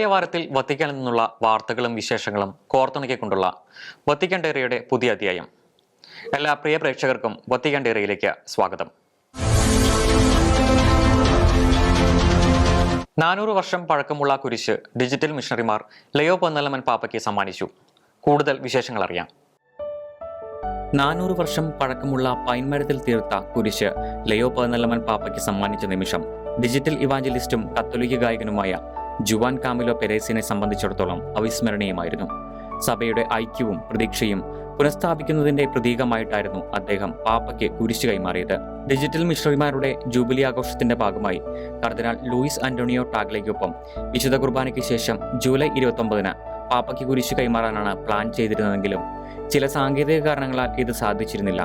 പോയ വാരത്തിൽ വത്തിക്കാനിൽ നിന്നുള്ള വാർത്തകളും വിശേഷങ്ങളും കോർത്തിണക്കിക്കൊണ്ടുള്ള വത്തിക്കാൻ ഡയറിയുടെ പുതിയ അധ്യായം. എല്ലാ പ്രിയ പ്രേക്ഷകർക്കും വത്തിക്കാൻ ഡയറിയിലേക്ക് സ്വാഗതം. നാനൂറ് വർഷം പഴക്കമുള്ള കുരിശ് ഡിജിറ്റൽ മിഷണറിമാർ ലയോ പൊന്നലമൻ പാപ്പയ്ക്ക് സമ്മാനിച്ചു. കൂടുതൽ വിശേഷങ്ങൾ അറിയാം. നാനൂറ് വർഷം പഴക്കമുള്ള പൈൻമരത്തിൽ തീർത്ത കുരിശ് ലയോ പന്നലമൻ പാപ്പയ്ക്ക് സമ്മാനിച്ച നിമിഷം ഡിജിറ്റൽ ഇവാഞ്ചലിസ്റ്റും കത്തോലിക്ക ഗായകനുമായ ജുവാൻ കാമിലോ പെരേസിനെ സംബന്ധിച്ചിടത്തോളം അവിസ്മരണീയമായിരുന്നു. സഭയുടെ ഐക്യവും പ്രതീക്ഷയും പുനഃസ്ഥാപിക്കുന്നതിന്റെ പ്രതീകമായിട്ടായിരുന്നു അദ്ദേഹം പാപ്പയ്ക്ക് കുരിശ് കൈമാറിയത്. ഡിജിറ്റൽ മിഷണറിമാരുടെ ജൂബിലി ആഘോഷത്തിന്റെ ഭാഗമായി കർദിനാൾ ലൂയിസ് ആന്റോണിയോ ടാഗ്ലയ്ക്കൊപ്പം വിശുദ്ധ കുർബാനയ്ക്ക് ശേഷം ജൂലൈ ഇരുപത്തൊമ്പതിന് പാപ്പയ്ക്ക് കുരിശ് കൈമാറാനാണ് പ്ലാൻ ചെയ്തിരുന്നതെങ്കിലും ചില സാങ്കേതിക കാരണങ്ങളാൽ ഇത് സാധിച്ചിരുന്നില്ല.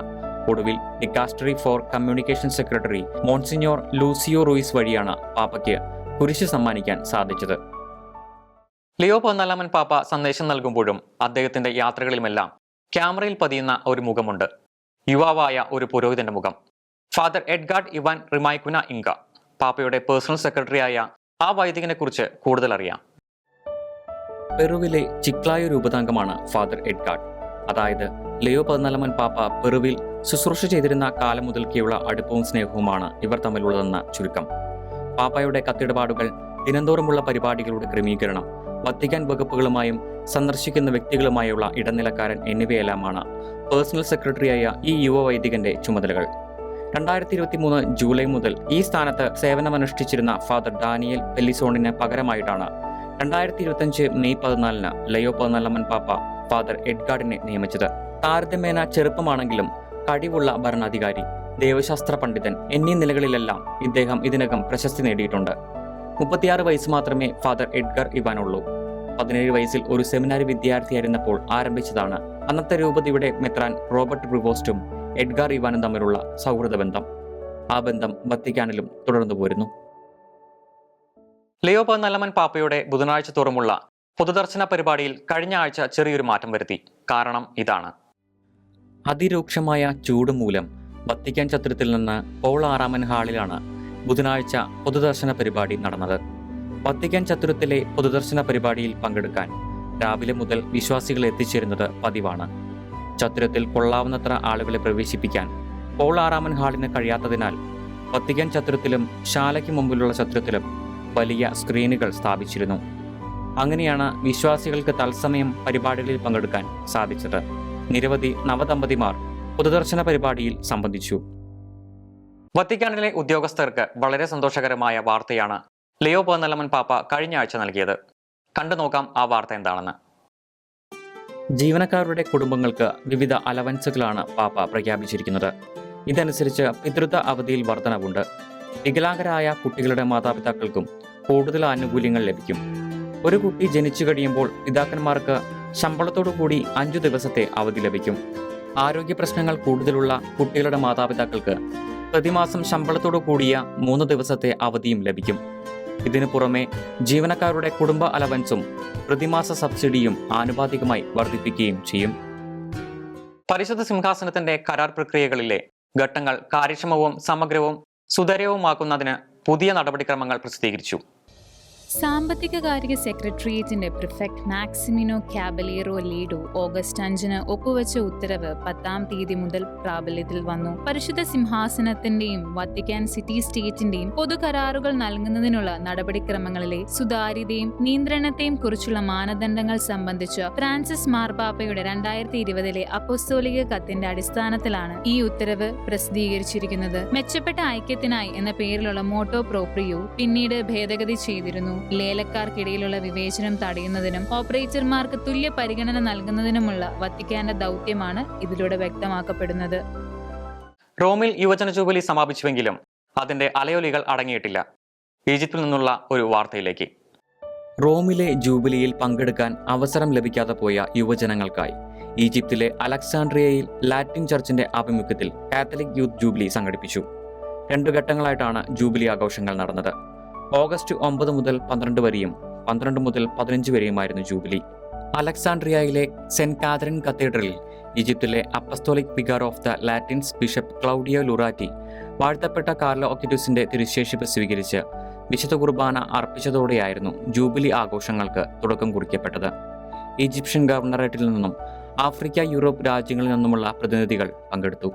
ഒടുവിൽ dicastery for communication secretary monsignor Lucio Ruiz വഴിയാണ് പാപ്പയ്ക്ക് കുരിശ് സമ്മാനിക്കാൻ സാധിച്ചത്. ലിയോ പതിനാലാമൻ പാപ്പ സന്ദേശം നൽകുമ്പോഴും അദ്ദേഹത്തിന്റെ യാത്രകളിലുമെല്ലാം ക്യാമറയിൽ പതിയുന്ന ഒരു മുഖമുണ്ട്. യുവാവായ ഒരു പുരോഹിതന്റെ മുഖം. Father Edgard Ivan Rimaycuna Inca പാപ്പയുടെ പേഴ്സണൽ സെക്രട്ടറിയായ ആ വൈദികനെ കുറിച്ച് കൂടുതൽ അറിയാം. പെറുവിലെ ചിക്ലായ രൂപതാംഗമാണ് ഫാദർ എഡ്ഗാർഡ് അതായത് ലിയോ പതിനാലാമൻ പാപ്പ പെറുവിൽ ശുശ്രൂഷ ചെയ്തിരുന്ന കാലം മുതൽക്കേയുള്ള അടുപ്പവും സ്നേഹവുമാണ് ഇവർ തമ്മിലുള്ളതെന്ന ചുരുക്കം. പാപ്പയുടെ കത്തിടപാടുകൾ ദിനംതോറുമുള്ള പരിപാടികളുടെ ക്രമീകരണം വത്തിക്കാൻ വകുപ്പുകളുമായും സന്ദർശിക്കുന്ന വ്യക്തികളുമായുള്ള ഇടനിലക്കാരൻ എന്നിവയെല്ലാമാണ് പേഴ്സണൽ സെക്രട്ടറിയായ ഈ യുവ വൈദികന്റെ ചുമതലകൾ. രണ്ടായിരത്തി ഇരുപത്തി മൂന്ന് ജൂലൈ മുതൽ ഈ സ്ഥാനത്ത് സേവനമനുഷ്ഠിച്ചിരുന്ന ഫാദർ ഡാനിയൽ പെല്ലിസോണിന് പകരമായിട്ടാണ് രണ്ടായിരത്തി ഇരുപത്തിയഞ്ച് മെയ് പതിനാലിന് ലയോ പതിനാലാമൻ പാപ്പ ഫാദർ എഡ്ഗാർഡിനെ നിയമിച്ചത്. താരതമ്യേന ചെറുപ്പമാണെങ്കിലും കഴിവുള്ള ഭരണാധികാരി. ദേവശാസ്ത്ര പണ്ഡിതൻ എന്നീ നിലകളിലെല്ലാം ഇദ്ദേഹം ഇതിനകം പ്രശസ്തി നേടിയിട്ടുണ്ട്. മുപ്പത്തിയാറ് വയസ്സ് മാത്രമേ ഫാദർ എഡ്ഗർ ഇവാനുള്ളൂ. പതിനേഴ് വയസ്സിൽ ഒരു സെമിനാരി വിദ്യാർത്ഥിയായിരുന്നപ്പോൾ ആരംഭിച്ചതാണ് അന്നത്തെ രൂപതയുടെ മെത്രാൻ റോബർട്ട് റിവോസ്റ്റും എഡ്ഗർ ഇവാനും തമ്മിലുള്ള സൗഹൃദ ബന്ധം. ആ ബന്ധം വത്തിക്കാനിലും തുടർന്നു പോരുന്നു. ലിയോ പതിനാലമൻ പാപ്പയുടെ ബുധനാഴ്ച തോറുമുള്ള പൊതുദർശന പരിപാടിയിൽ കഴിഞ്ഞ ആഴ്ച ചെറിയൊരു മാറ്റം വരുത്തി. കാരണം ഇതാണ്. അതിരൂക്ഷമായ ചൂട് മൂലം വത്തിക്കാൻ ചത്രത്തിൽ നിന്ന് പോൾ ആറാമൻ ഹാളിലാണ് ബുധനാഴ്ച പൊതുദർശന പരിപാടി നടന്നത്. വത്തിക്കാൻ ചത്രത്തിലെ പൊതുദർശന പരിപാടിയിൽ പങ്കെടുക്കാൻ രാവിലെ മുതൽ വിശ്വാസികൾ എത്തിച്ചേരുന്നത് പതിവാണ്. ചത്രത്തിൽ കൊള്ളാവുന്നത്ര ആളുകളെ പ്രവേശിപ്പിക്കാൻ പോൾ ആറാമൻ ഹാളിന് കഴിയാത്തതിനാൽ വത്തിക്കാൻ ചത്രത്തിലും ശാലയ്ക്ക് മുമ്പിലുള്ള ചത്രത്തിലും വലിയ സ്ക്രീനുകൾ സ്ഥാപിച്ചിരുന്നു. അങ്ങനെയാണ് വിശ്വാസികൾക്ക് തത്സമയം പരിപാടികളിൽ പങ്കെടുക്കാൻ സാധിച്ചത്. നിരവധി നവദമ്പതിമാർ പൊതുദർശന പരിപാടിയിൽ സംബന്ധിച്ചു. വത്തിക്കാനിലെ ഉദ്യോഗസ്ഥർക്ക് വളരെ സന്തോഷകരമായ വാർത്തയാണ് ലിയോ പതിനാലാമൻ പാപ്പ കഴിഞ്ഞ ആഴ്ച നൽകിയത്. കണ്ടു നോക്കാം ആ വാർത്ത എന്താണെന്ന്. ജീവനക്കാരുടെ കുടുംബങ്ങൾക്ക് വിവിധ അലവൻസുകളാണ് പാപ്പ പ്രഖ്യാപിച്ചിരിക്കുന്നത്. ഇതനുസരിച്ച് പിതൃത്വ അവധിയിൽ വർധനവുണ്ട്. വികലാംഗരായ കുട്ടികളുടെ മാതാപിതാക്കൾക്കും കൂടുതൽ ആനുകൂല്യങ്ങൾ ലഭിക്കും. ഒരു കുട്ടി ജനിച്ചു കഴിയുമ്പോൾ പിതാക്കന്മാർക്ക് ശമ്പളത്തോടു കൂടി അഞ്ചു ദിവസത്തെ അവധി ലഭിക്കും. ആരോഗ്യ പ്രശ്നങ്ങൾ കൂടുതലുള്ള കുട്ടികളുടെ മാതാപിതാക്കൾക്ക് പ്രതിമാസം ശമ്പളത്തോടു കൂടിയ മൂന്ന് ദിവസത്തെ അവധിയും ലഭിക്കും. ഇതിനു പുറമെ ജീവനക്കാരുടെ കുടുംബ അലവൻസും പ്രതിമാസ സബ്സിഡിയും ആനുപാതികമായി വർദ്ധിപ്പിക്കുകയും ചെയ്യും. പരിശുദ്ധ സിംഹാസനത്തിന്റെ കരാർ പ്രക്രിയകളിലെ ഘട്ടങ്ങൾ കാര്യക്ഷമവും സമഗ്രവും സുതാര്യവുമാക്കുന്നതിന് പുതിയ നടപടിക്രമങ്ങൾ പ്രസിദ്ധീകരിച്ചു. സാമ്പത്തിക കാര്യ സെക്രട്ടേറിയറ്റിന്റെ prefect Maximino Caballero Ledo August അഞ്ചിന് ഒപ്പുവെച്ച ഉത്തരവ് പത്താം തീയതി മുതൽ പ്രാബല്യത്തിൽ വന്നു. പരിശുദ്ധ സിംഹാസനത്തിന്റെയും വത്തിക്കാൻ സിറ്റി സ്റ്റേറ്റിന്റെയും പൊതു കരാറുകൾ നൽകുന്നതിനുള്ള നടപടിക്രമങ്ങളിലെ സുതാര്യതയും നിയന്ത്രണത്തെയും കുറിച്ചുള്ള മാനദണ്ഡങ്ങൾ സംബന്ധിച്ച് ഫ്രാൻസിസ് മാർപാപ്പയുടെ രണ്ടായിരത്തി ഇരുപതിലെ അപ്പോസ്തോലിക കത്തിന്റെ അടിസ്ഥാനത്തിലാണ് ഈ ഉത്തരവ് പ്രസിദ്ധീകരിച്ചിരിക്കുന്നത്. മെച്ചപ്പെട്ട ഐക്യത്തിനായി എന്ന പേരിലുള്ള മോട്ടോ പ്രോപ്രിയോ പിന്നീട് ഭേദഗതി ചെയ്തിരുന്നു. ലേലക്കാർക്കിടയിലുള്ള വിവേചനം തടയുന്നതിനും ഓപ്പറേറ്റർമാർക്ക് തുല്യ പരിഗണന നൽകുന്നതിനുമുള്ള വത്തിക്കാന്റെ ദൗത്യമാണ് ഇതിലൂടെ വ്യക്തമാക്കപ്പെടുന്നത്. റോമിൽ യുവജന ജൂബിലി സമാപിച്ചുവെങ്കിലും അതിന്റെ അലയൊലികൾ അടങ്ങിയിട്ടില്ല. ഈജിപ്തിൽ നിന്നുള്ള ഒരു വാർത്തയിലേക്ക്. റോമിലെ ജൂബിലിയിൽ പങ്കെടുക്കാൻ അവസരം ലഭിക്കാതെ പോയ യുവജനങ്ങൾക്കായി ഈജിപ്തിലെ അലക്സാണ്ട്രിയയിൽ ലാറ്റിൻ ചർച്ചിന്റെ ആഭിമുഖ്യത്തിൽ കാത്തലിക് യൂത്ത് ജൂബിലി സംഘടിപ്പിച്ചു. രണ്ടു ഘട്ടങ്ങളായിട്ടാണ് ജൂബിലി ആഘോഷങ്ങൾ നടന്നത്. ഓഗസ്റ്റ് ഒമ്പത് മുതൽ പന്ത്രണ്ട് വരെയും പന്ത്രണ്ട് മുതൽ പതിനഞ്ച് വരെയുമായിരുന്നു ജൂബിലി. അലക്സാണ്ട്രിയയിലെ സെന്റ് കാതറിൻ കത്തീഡ്രലിൽ ഈജിപ്തിലെ apostolic vicar of the Latins bishop Claudio Lurati വാഴ്ത്തപ്പെട്ട കാർലോ ഒക്കിറ്റൂസിന്റെ തിരുശേഷിപ്പ് സ്വീകരിച്ച് വിശുദ്ധ കുർബാന അർപ്പിച്ചതോടെയായിരുന്നു ജൂബിലി ആഘോഷങ്ങൾക്ക് തുടക്കം കുറിക്കപ്പെട്ടത്. ഈജിപ്ഷ്യൻ ഗവർണറേറ്റിൽ നിന്നും ആഫ്രിക്ക യൂറോപ്പ് രാജ്യങ്ങളിൽ നിന്നുമുള്ള പ്രതിനിധികൾ പങ്കെടുത്തു.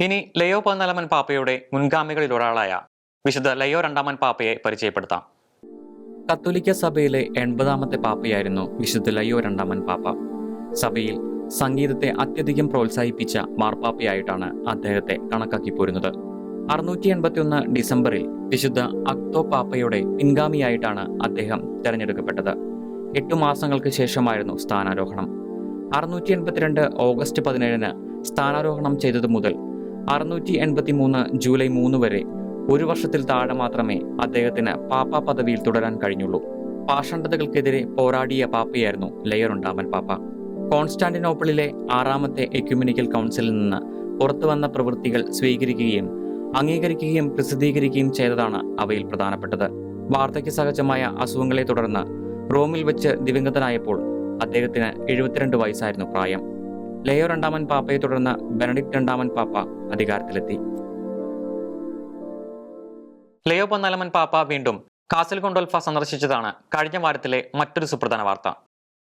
ഇനി ലയോ പതിനാലാമൻ പാപ്പയുടെ മുൻഗാമികളിൽ ഒരാളായ വിശുദ്ധ ലയോ രണ്ടാമൻ പാപ്പയെ പരിചയപ്പെടുത്താം. കത്തോലിക്ക സഭയിലെ എൺപതാമത്തെ പാപ്പയായിരുന്നു വിശുദ്ധ ലയോ രണ്ടാമൻ പാപ്പ. സഭയിൽ സംഗീതത്തെ അത്യധികം പ്രോത്സാഹിപ്പിച്ച മാർപ്പാപ്പയായിട്ടാണ് അദ്ദേഹത്തെ കണക്കാക്കി പോരുന്നത് അറുന്നൂറ്റി എൺപത്തിയൊന്ന് ഡിസംബറിൽ വിശുദ്ധ അക്തോ പാപ്പയുടെ പിൻഗാമിയായിട്ടാണ് അദ്ദേഹം തെരഞ്ഞെടുക്കപ്പെട്ടത്. എട്ടു മാസങ്ങൾക്ക് ശേഷമായിരുന്നു സ്ഥാനാരോഹണം. അറുന്നൂറ്റി എൺപത്തിരണ്ട് ഓഗസ്റ്റ് പതിനേഴിന് സ്ഥാനാരോഹണം ചെയ്തതു മുതൽ അറുന്നൂറ്റി എൺപത്തി മൂന്ന് ജൂലൈ മൂന്ന് വരെ ഒരു വർഷത്തിൽ താഴെ മാത്രമേ അദ്ദേഹത്തിന് പാപ്പ പദവിയിൽ തുടരാൻ കഴിഞ്ഞുള്ളൂ. പാഷണ്ഡതകൾക്കെതിരെ പോരാടിയ പാപ്പയായിരുന്നു ലെയർ ഉണ്ടാമൻ പാപ്പ. കോൺസ്റ്റാന്റിനോപ്പിളിലെ ആറാമത്തെ എക്യുമിനിക്കൽ കൗൺസിലിൽ നിന്ന് പുറത്തു വന്ന പ്രവൃത്തികൾ സ്വീകരിക്കുകയും അംഗീകരിക്കുകയും പ്രസിദ്ധീകരിക്കുകയും ചെയ്തതാണ് അവയിൽ പ്രധാനപ്പെട്ടത്. വാർദ്ധക്യ സഹജമായ അസുഖങ്ങളെ തുടർന്ന് റോമിൽ വെച്ച് ദിവംഗതനായപ്പോൾ അദ്ദേഹത്തിന് എഴുപത്തിരണ്ട് വയസ്സായിരുന്നു പ്രായം. ലയോ രണ്ടാമൻ പാപ്പയെ തുടർന്ന് ബെനഡിക്ട് രണ്ടാമൻ പാപ്പ അധികാരത്തിലെത്തി. ലയോ പന്നാലമൻ പാപ്പ വീണ്ടും കാസൽ കൊണ്ടോൽഫ സന്ദർശിച്ചതാണ് കഴിഞ്ഞ വാരത്തിലെ മറ്റൊരു സുപ്രധാന വാർത്ത.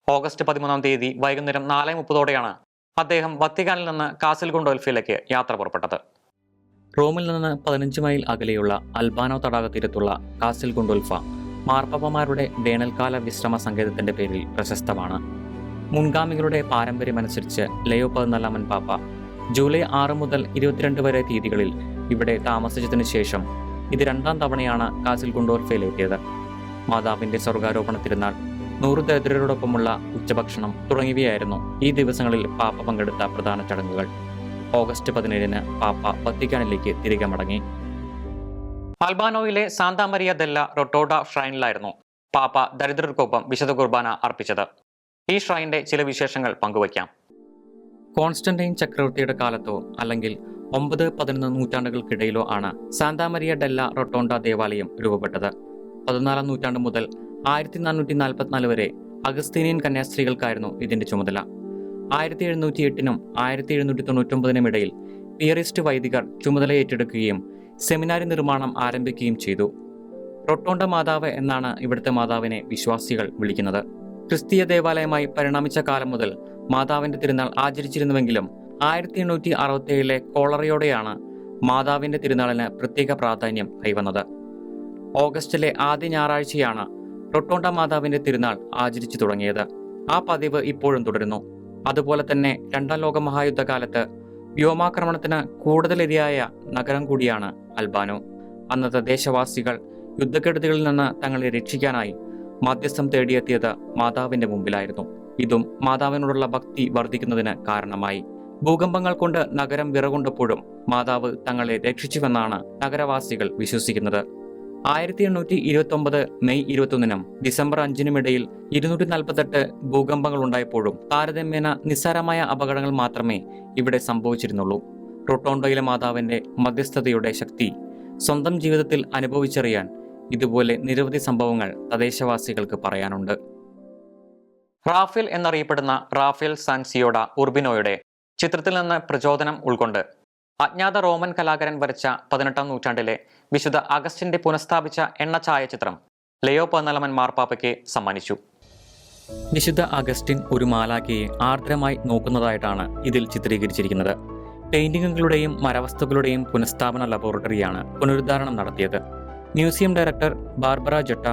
ഓഗസ്റ്റ് പതിമൂന്നാം തീയതി വൈകുന്നേരം നാല് മുപ്പതോടെയാണ് അദ്ദേഹം വത്തിക്കാനിൽ നിന്ന് കാസൽ കൊണ്ടോൽഫയിലേക്ക് യാത്ര പുറപ്പെട്ടത്. റോമിൽ നിന്ന് പതിനഞ്ച് മൈൽ അകലെയുള്ള അൽബാനോ തടാക തീരത്തുള്ള കാസിൽ കൊണ്ടോൽഫ മാർപ്പാപ്പമാരുടെ വേനൽക്കാല വിശ്രമ സങ്കേതത്തിന്റെ പേരിൽ പ്രശസ്തമാണ്. മുൻഗാമികളുടെ പാരമ്പര്യമനുസരിച്ച് ലയോ പതിനാലാമൻ പാപ്പ ജൂലൈ ആറ് മുതൽ ഇരുപത്തിരണ്ട് വരെ തീയതികളിൽ ഇവിടെ താമസിച്ചതിനു ശേഷം ഇത് രണ്ടാം തവണയാണ് കാസിൽ ഗുണ്ടോൽഫയിലെത്തിയത് മാതാവിന്റെ സ്വർഗാരോപണ തിരുനാൾ നൂറ് ദരിദ്രരോടൊപ്പമുള്ള ഉച്ചഭക്ഷണം തുടങ്ങിയവയായിരുന്നു ഈ ദിവസങ്ങളിൽ പാപ്പ പങ്കെടുത്ത പ്രധാന ചടങ്ങുകൾ. ഓഗസ്റ്റ് പതിനേഴിന് പാപ്പ വത്തിക്കാനിലേക്ക് തിരികെ മടങ്ങി. അൽബാനോയിലെ സാന്താമരിയ ദെല്ല റൊട്ടോഡ ഷ്രൈനിലായിരുന്നു പാപ്പ ദരിദ്രർക്കൊപ്പം വിശുദ്ധ കുർബാന അർപ്പിച്ചത്. ഈ ഷ്രൈനിന്റെ ചില വിശേഷങ്ങൾ പങ്കുവയ്ക്കാം. കോൺസ്റ്റന്റൈൻ ചക്രവർത്തിയുടെ കാലത്തോ അല്ലെങ്കിൽ ഒമ്പത് പതിനൊന്ന് നൂറ്റാണ്ടുകൾക്കിടയിലോ ആണ് സാന്താമരിയ ഡെല്ല റൊട്ടോണ്ട ദേവാലയം രൂപപ്പെട്ടത്. പതിനാലാം നൂറ്റാണ്ട് മുതൽ ആയിരത്തി നാനൂറ്റി നാൽപ്പത്തിനാല് വരെ അഗസ്തീനിയൻ കന്യാസ്ത്രീകൾക്കായിരുന്നു ഇതിന്റെ ചുമതല. ആയിരത്തി എഴുന്നൂറ്റി എട്ടിനും ആയിരത്തി എഴുന്നൂറ്റി തൊണ്ണൂറ്റൊമ്പതിനും ഇടയിൽ പിയറിസ്റ്റ് വൈദികർ ചുമതല ഏറ്റെടുക്കുകയും സെമിനാരി നിർമ്മാണം ആരംഭിക്കുകയും ചെയ്തു. റൊട്ടോണ്ട മാതാവ് എന്നാണ് ഇവിടുത്തെ മാതാവിനെ വിശ്വാസികൾ വിളിക്കുന്നത്. ക്രിസ്തീയ ദേവാലയമായി പരിണമിച്ച കാലം മുതൽ മാതാവിന്റെ തിരുനാൾ ആചരിച്ചിരുന്നുവെങ്കിലും ആയിരത്തി എണ്ണൂറ്റി അറുപത്തിയേഴിലെ കോളറയോടെയാണ് മാതാവിന്റെ തിരുനാളിന് പ്രത്യേക പ്രാധാന്യം കൈവന്നത്. ഓഗസ്റ്റിലെ ആദ്യ ഞായറാഴ്ചയാണ് റൊട്ടോണ്ട മാതാവിന്റെ തിരുനാൾ ആചരിച്ചു തുടങ്ങിയത്. ആ പതിവ് ഇപ്പോഴും തുടരുന്നു. അതുപോലെ തന്നെ രണ്ടാം ലോക മഹായുദ്ധകാലത്ത് വ്യോമാക്രമണത്തിന് കൂടുതലിരയായ നഗരം കൂടിയാണ് അൽബാനോ. അന്നത്തെ ദേശവാസികൾ യുദ്ധക്കെടുതികളിൽ നിന്ന് തങ്ങളെ രക്ഷിക്കാനായി മധ്യസ്ഥം തേടിയെത്തിയത് മാതാവിന്റെ മുമ്പിലായിരുന്നു. ഇതും മാതാവിനോടുള്ള ഭക്തി വർദ്ധിക്കുന്നതിന് കാരണമായി. ഭൂകമ്പങ്ങൾ കൊണ്ട് നഗരം വിറകൊണ്ടപ്പോഴും മാതാവ് തങ്ങളെ രക്ഷിച്ചുവെന്നാണ് നഗരവാസികൾ വിശ്വസിക്കുന്നത്. ആയിരത്തി എണ്ണൂറ്റി ഇരുപത്തി ഒമ്പത് മെയ് ഇരുപത്തൊന്നിനും ഡിസംബർ അഞ്ചിനും ഇടയിൽ ഇരുന്നൂറ്റി നാൽപ്പത്തെട്ട് ഭൂകമ്പങ്ങൾ ഉണ്ടായപ്പോഴും താരതമ്യേന നിസ്സാരമായ അപകടങ്ങൾ മാത്രമേ ഇവിടെ സംഭവിച്ചിരുന്നുള്ളൂ. റൊട്ടോണ്ടോയിലെ മാതാവിന്റെ മധ്യസ്ഥതയുടെ ശക്തി സ്വന്തം ജീവിതത്തിൽ അനുഭവിച്ചറിയാൻ ഇതുപോലെ നിരവധി സംഭവങ്ങൾ തദ്ദേശവാസികൾക്ക് പറയാനുണ്ട്. റാഫേൽ എന്നറിയപ്പെടുന്ന റാഫേൽ സാൻസിയോഡ ഉർബിനോയുടെ ചിത്രത്തിൽ നിന്ന് പ്രചോദനം ഉൾക്കൊണ്ട് അജ്ഞാത റോമൻ കലാകാരൻ വരച്ച പതിനെട്ടാം നൂറ്റാണ്ടിലെ വിശുദ്ധ അഗസ്റ്റിന്റെ പുനഃസ്ഥാപിച്ച എണ്ണ ഛായാചിത്രം ലയോ പതിനാലമൻ മാർപ്പാപ്പയ്ക്ക് സമ്മാനിച്ചു. വിശുദ്ധ അഗസ്റ്റിൻ ഒരു മാലാഖയെ ആർദ്രമായി നോക്കുന്നതായിട്ടാണ് ഇതിൽ ചിത്രീകരിച്ചിരിക്കുന്നത്. പെയിന്റിങ്ങുകളുടെയും മരവസ്തുക്കളുടെയും പുനഃസ്ഥാപന ലബോറട്ടറിയാണ് പുനരുദ്ധാരണം നടത്തിയത്. Museum director Barbara Jatta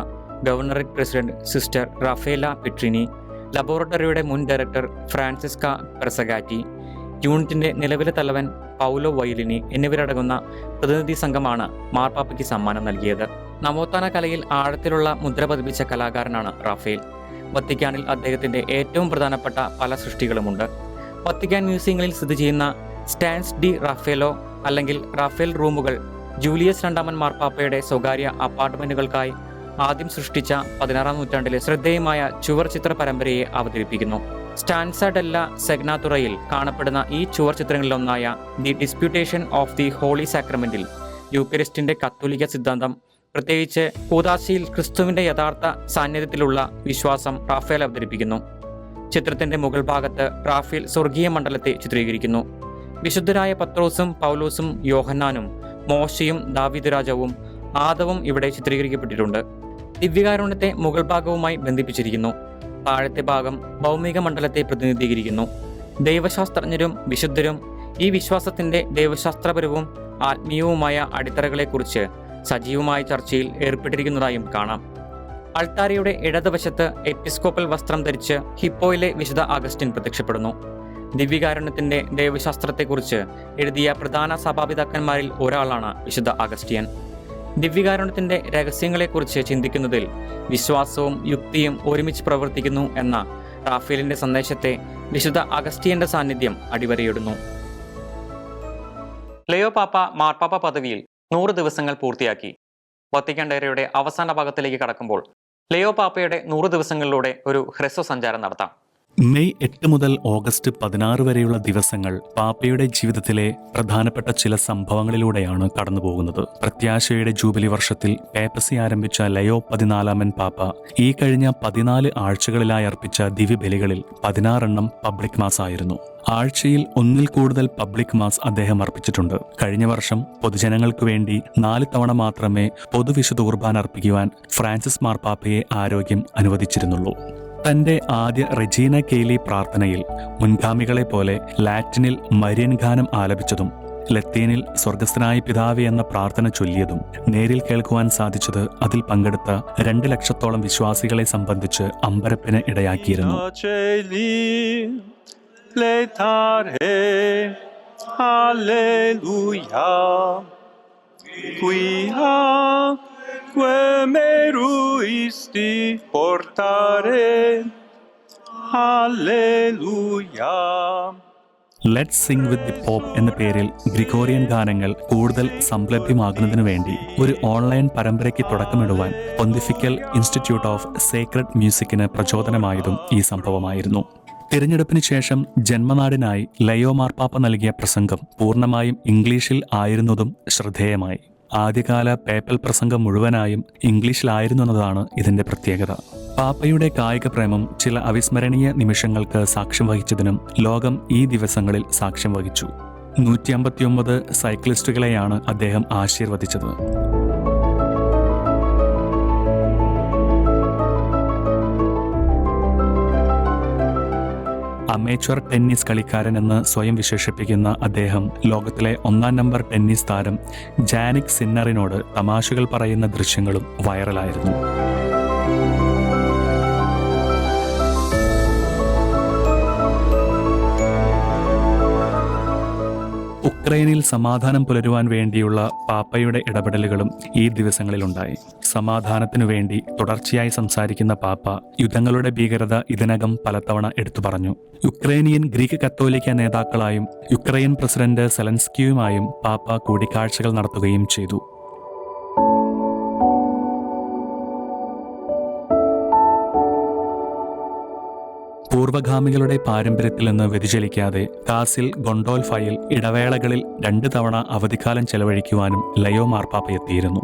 governorate president sister Raffaella Petrini ലബോറട്ടറിയുടെ മുൻ ഡയറക്ടർ ഫ്രാൻസിസ്ക പെർസഗാറ്റി യൂണിറ്റിന്റെ നിലവിലെ തലവൻ പൗലോ വൈലിനി എന്നിവരടങ്ങുന്ന പ്രതിനിധി സംഘമാണ് മാർപ്പാപ്പയ്ക്ക് സമ്മാനം നൽകിയത്. നവോത്ഥാന കലയിൽ ആഴത്തിലുള്ള മുദ്ര പതിപ്പിച്ച കലാകാരനാണ് റാഫേൽ. വത്തിക്കാനിൽ അദ്ദേഹത്തിന്റെ ഏറ്റവും പ്രധാനപ്പെട്ട പല സൃഷ്ടികളുമുണ്ട്. വത്തിക്കാൻ മ്യൂസിയങ്ങളിൽ സ്ഥിതി ചെയ്യുന്ന സ്റ്റാൻസ് ഡി റാഫേലോ അല്ലെങ്കിൽ റാഫേൽ റൂമുകൾ ജൂലിയസ് രണ്ടാമൻ മാർപ്പാപ്പയുടെ സ്വകാര്യ അപ്പാർട്ട്മെന്റുകൾക്കായി ആദ്യം സൃഷ്ടിച്ച പതിനാറാം നൂറ്റാണ്ടിലെ ശ്രദ്ധേയമായ ചുവർ ചിത്ര പരമ്പരയെ അവതരിപ്പിക്കുന്നു. സ്റ്റാൻസ ഡെല്ല സെഗ്നാതുറയിൽ കാണപ്പെടുന്ന ഈ ചുവർ ചിത്രങ്ങളിലൊന്നായ the disputation of the holy സാക്രമെന്റിൽ യൂക്കരിസ്റ്റിന്റെ കത്തോലിക സിദ്ധാന്തം പ്രത്യേകിച്ച് കൂതാശിയിൽ ക്രിസ്തുവിന്റെ യഥാർത്ഥ സാന്നിധ്യത്തിലുള്ള വിശ്വാസം റാഫേൽ അവതരിപ്പിക്കുന്നു. ചിത്രത്തിന്റെ മുകൾ ഭാഗത്ത് റാഫേൽ സ്വർഗീയ മണ്ഡലത്തെ ചിത്രീകരിക്കുന്നു. വിശുദ്ധരായ പത്രോസും പൗലോസും യോഹന്നാനും മോശയും ദാവിദ് രാജാവും ആദവും ഇവിടെ ചിത്രീകരിക്കപ്പെട്ടിട്ടുണ്ട്. ദിവ്യകാരുണ്യത്തെ മുഗൾ ഭാഗവുമായി ബന്ധിപ്പിച്ചിരിക്കുന്നു. താഴത്തെ ഭാഗം ഭൗമിക മണ്ഡലത്തെ പ്രതിനിധീകരിക്കുന്നു. ദൈവശാസ്ത്രജ്ഞരും വിശുദ്ധരും ഈ വിശ്വാസത്തിന്റെ ദൈവശാസ്ത്രപരവും ആത്മീയവുമായ അടിത്തറകളെക്കുറിച്ച് സജീവമായ ചർച്ചയിൽ ഏർപ്പെട്ടിരിക്കുന്നതായും കാണാം. അൾത്താരയുടെ ഇടതുവശത്ത് എപ്പിസ്കോപ്പൽ വസ്ത്രം ധരിച്ച് ഹിപ്പോയിലെ വിശുദ്ധ അഗസ്റ്റിൻ പ്രത്യക്ഷപ്പെടുന്നു. ദിവ്യകാരുണ്യത്തിന്റെ ദൈവശാസ്ത്രത്തെക്കുറിച്ച് എഴുതിയ പ്രധാന സഭാപിതാക്കന്മാരിൽ ഒരാളാണ് വിശുദ്ധ അഗസ്റ്റിയൻ. ദിവ്യകാരുണ്യത്തിന്റെ രഹസ്യങ്ങളെക്കുറിച്ച് ചിന്തിക്കുന്നതിൽ വിശ്വാസവും യുക്തിയും ഒരുമിച്ച് പ്രവർത്തിക്കുന്നു എന്ന റാഫേലിന്റെ സന്ദേശത്തെ വിശുദ്ധ അഗസ്റ്റിയന്റെ സാന്നിധ്യം അടിവരയിടുന്നു. ലയോ പാപ്പ മാർപ്പാപ്പ പദവിയിൽ നൂറ് ദിവസങ്ങൾ പൂർത്തിയാക്കി. വത്തിക്കാൻ അവസാന ഭാഗത്തിലേക്ക് കടക്കുമ്പോൾ ലയോ പാപ്പയുടെ നൂറ് ദിവസങ്ങളിലൂടെ ഒരു ഹ്രസ്വ സഞ്ചാരം നടത്താം. മെയ് എട്ട് മുതൽ ഓഗസ്റ്റ് പതിനാറ് വരെയുള്ള ദിവസങ്ങൾ പാപ്പയുടെ ജീവിതത്തിലെ പ്രധാനപ്പെട്ട ചില സംഭവങ്ങളിലൂടെയാണ് കടന്നുപോകുന്നത്. പ്രത്യാശയുടെ ജൂബിലി വർഷത്തിൽ പേപ്പസി ആരംഭിച്ച ലയോ പതിനാലാമൻ പാപ്പ ഈ കഴിഞ്ഞ പതിനാല് ആഴ്ചകളിലായി അർപ്പിച്ച ദിവ്യബലികളിൽ പതിനാറെണ്ണം പബ്ലിക് മാസ് ആയിരുന്നു. ആഴ്ചയിൽ ഒന്നിൽ കൂടുതൽ പബ്ലിക് മാസ് അദ്ദേഹം അർപ്പിച്ചിട്ടുണ്ട്. കഴിഞ്ഞ വർഷം പൊതുജനങ്ങൾക്ക് വേണ്ടി നാല് തവണ മാത്രമേ പൊതുവിശുദ്ധ കുർബാന അർപ്പിക്കുവാൻ ഫ്രാൻസിസ് മാർപ്പാപ്പയെ ആരോഗ്യം അനുവദിച്ചിരുന്നുള്ളൂ. തന്റെ ആദ്യ റജീന കെയ്ലി പ്രാർത്ഥനയിൽ മുൻഗാമികളെ പോലെ ലാറ്റിനിൽ മരിയൻ ഗാനം ആലപിച്ചതും ലത്തീനിൽ സ്വർഗസ്ഥനായ പിതാവെ എന്ന പ്രാർത്ഥന ചൊല്ലിയതും നേരിൽ കേൾക്കുവാൻ സാധിച്ചത് അതിൽ പങ്കെടുത്ത രണ്ട് ലക്ഷത്തോളം വിശ്വാസികളെ സംബന്ധിച്ച് അമ്പരപ്പിന് ഇടയാക്കിയിരുന്നു. Alleluia, meruisti portare, alleluia. Let sing with the pope എന്ന പേരിൽ ഗ്രിഗോറിയൻ ഗാനങ്ങൾ കൂടുതൽ സംലഭ്യമാകുന്നതിനു വേണ്ടി ഒരു ഓൺലൈൻ പരമ്പരയ്ക്ക് തുടക്കമിടുവാൻ പൊന്തിഫിക്കൽ ഇൻസ്റ്റിറ്റ്യൂട്ട് ഓഫ് സേക്രഡ് മ്യൂസിക്കിന് പ്രചോദനമായതും ഈ സംഭവമായിരുന്നു. തിരഞ്ഞെടുപ്പിന് ശേഷം ജന്മനാടിനായി ലയോ മാർപ്പാപ്പ നൽകിയ പ്രസംഗം പൂർണമായും ഇംഗ്ലീഷിൽ ആയിരുന്നതും ശ്രദ്ധേയമായി. ആദ്യകാല പേപ്പൽ പ്രസംഗം മുഴുവനായും ഇംഗ്ലീഷിലായിരുന്നു എന്നതാണ് ഇതിന്റെ പ്രത്യേകത. പാപ്പയുടെ കായിക പ്രേമം ചില അവിസ്മരണീയ നിമിഷങ്ങൾക്ക് സാക്ഷ്യം വഹിച്ചതിനും ലോകം ഈ ദിവസങ്ങളിൽ സാക്ഷ്യം വഹിച്ചു. നൂറ്റി അമ്പത്തിയൊമ്പത് സൈക്ലിസ്റ്റുകളെയാണ് അദ്ദേഹം ആശീർവദിച്ചത്. അമേച്വർ ടെന്നീസ് കളിക്കാരൻ എന്ന് സ്വയം വിശേഷിപ്പിക്കുന്ന അദ്ദേഹം ലോകത്തിലെ ഒന്നാം നമ്പർ ടെന്നീസ് താരം ജാനിക് സിന്നറിനോട് തമാശകൾ പറയുന്ന ദൃശ്യങ്ങളും വൈറലായിരുന്നു. ഉക്രൈനിൽ സമാധാനം പുലരുവാൻ വേണ്ടിയുള്ള പാപ്പയുടെ ഇടപെടലുകളും ഈ ദിവസങ്ങളിലുണ്ടായി. സമാധാനത്തിനു വേണ്ടി തുടർച്ചയായി സംസാരിക്കുന്ന പാപ്പ യുദ്ധങ്ങളുടെ ഭീകരത ഇതിനകം പലതവണ എടുത്തു പറഞ്ഞു. യുക്രൈനിയൻ ഗ്രീക്ക് കത്തോലിക്ക നേതാക്കളായും യുക്രൈൻ പ്രസിഡന്റ് സെലൻസ്കിയുമായും പാപ്പ കൂടിക്കാഴ്ചകൾ നടത്തുകയും ചെയ്തു. പൂർവഗാമികളുടെ പാരമ്പര്യത്തിൽ നിന്ന് വ്യതിചലിക്കാതെ കാസിൽ ഗൊണ്ടോൽഫയിൽ ഇടവേളകളിൽ രണ്ട് തവണ അവധിക്കാലം ചെലവഴിക്കുവാനും ലയോ മാർപ്പാപ്പ എത്തിയിരുന്നു.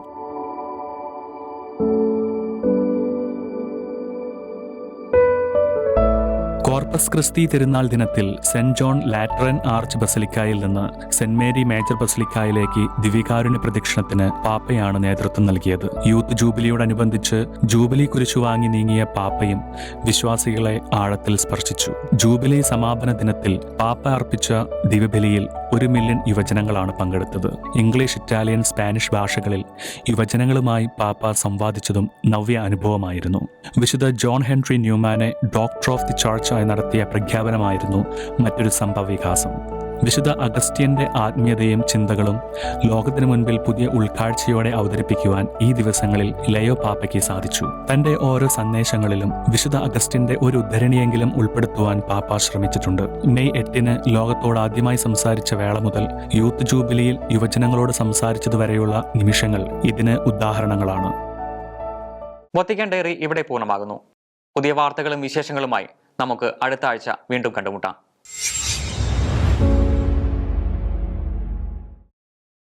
കോർപ്പസ് ക്രിസ്തി തിരുനാൾ ദിനത്തിൽ സെന്റ് ജോൺ ലാറ്ററൻ ആർച്ച് ബസലിക്കായിൽ നിന്ന് സെന്റ് മേരി മേജർ ബസലിക്കായിലേക്ക് ദിവ്യകാരുണ്യ പ്രദക്ഷിണത്തിന് പാപ്പയാണ് നേതൃത്വം നൽകിയത്. യൂത്ത് ജൂബിലിയോടനുബന്ധിച്ച് ജൂബിലി കുരിശു വാങ്ങി നീങ്ങിയ പാപ്പയും വിശ്വാസികളെ ആഴത്തിൽ സ്പർശിച്ചു. ജൂബിലി സമാപന ദിനത്തിൽ പാപ്പ അർപ്പിച്ച ദിവ്യബലിയിൽ ഒരു മില്യൺ യുവജനങ്ങളാണ് പങ്കെടുത്തത്. ഇംഗ്ലീഷ് ഇറ്റാലിയൻ സ്പാനിഷ് ഭാഷകളിൽ യുവജനങ്ങളുമായി പാപ്പ സംവാദിച്ചതും നവ്യ അനുഭവമായിരുന്നു വിശുദ്ധ ജോൺ ഹെൻറി ന്യൂമാനെ ഡോക്ടർ ഓഫ് ദി ചർച്ചായി നടത്തിയ പ്രഖ്യാപനമായിരുന്നു മറ്റൊരു സംഭവവികാസം. വിശുദ്ധ അഗസ്റ്റ്യന്റെ ആത്മീയതയും ചിന്തകളും ലോകത്തിനു മുൻപിൽ പുതിയ ഉൾക്കാഴ്ചയോടെ അവതരിപ്പിക്കുവാൻ ഈ ദിവസങ്ങളിൽ ലയോ പാപ്പയ്ക്ക് സാധിച്ചു. തന്റെ ഓരോ സന്ദേശങ്ങളിലും വിശുദ്ധ അഗസ്റ്റിന്റെ ഒരു ഉദ്ധരണിയെങ്കിലും ഉൾപ്പെടുത്തുവാൻ പാപ്പ ശ്രമിച്ചിട്ടുണ്ട്. മെയ് എട്ടിന് ലോകത്തോട് ആദ്യമായി സംസാരിച്ച വേള മുതൽ യൂത്ത് ജൂബിലിയിൽ യുവജനങ്ങളോട് സംസാരിച്ചതുവരെയുള്ള നിമിഷങ്ങൾ ഇതിന് ഉദാഹരണങ്ങളാണ്. ഡയറി ഇവിടെ പൂർണമാകുന്നു. പുതിയ വാർത്തകളും വിശേഷങ്ങളുമായി നമുക്ക് അടുത്ത ആഴ്ച വീണ്ടും കണ്ടുമുട്ടാം.